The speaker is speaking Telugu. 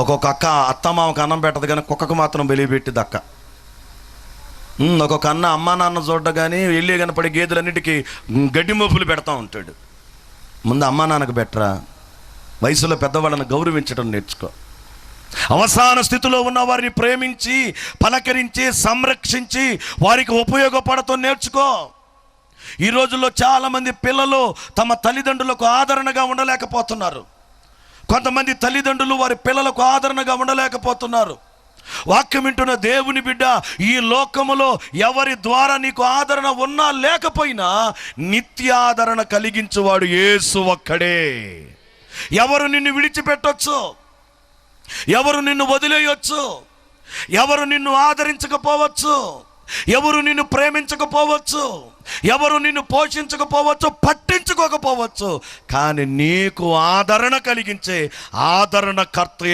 ఒక్కొక్క అక్క అత్తమామకు అన్నం పెట్టదు కానీ కుక్కకు మాత్రం వెలిపెట్టింది అక్క ఒక్కొక్క అన్న అమ్మ నాన్న చూడ్డ కానీ వెళ్ళి కనపడే గేదెలన్నిటికీ గడ్డి మోపులు పెడతా ఉంటాడు. ముందు అమ్మ నాన్నకు బెటరా వయసులో పెద్దవాళ్ళని గౌరవించడం నేర్చుకో. అవసాన స్థితిలో ఉన్న వారిని ప్రేమించి పలకరించి సంరక్షించి వారికి ఉపయోగపడతో నేర్చుకో. ఈ రోజుల్లో చాలామంది పిల్లలు తమ తల్లిదండ్రులకు ఆదరణగా ఉండలేకపోతున్నారు. కొంతమంది తల్లిదండ్రులు వారి పిల్లలకు ఆదరణగా ఉండలేకపోతున్నారు. వాక్యం వింటున్న దేవుని బిడ్డ ఈ లోకములో ఎవరి ద్వారా నీకు ఆదరణ ఉన్నా లేకపోయినా నిత్య ఆదరణ కలిగించువాడు యేసు ఒక్కడే. ఎవరు నిన్ను విడిచిపెట్టొచ్చు? ఎవరు నిన్ను వదిలేయొచ్చు? ఎవరు నిన్ను ఆదరించకపోవచ్చు? ఎవరు నిన్ను ప్రేమించకపోవచ్చు? ఎవరు నిన్ను పోషించకపోవచ్చు? పట్టించుకోకపోవచ్చు. కానీ నీకు ఆదరణ కలిగించే ఆదరణకర్త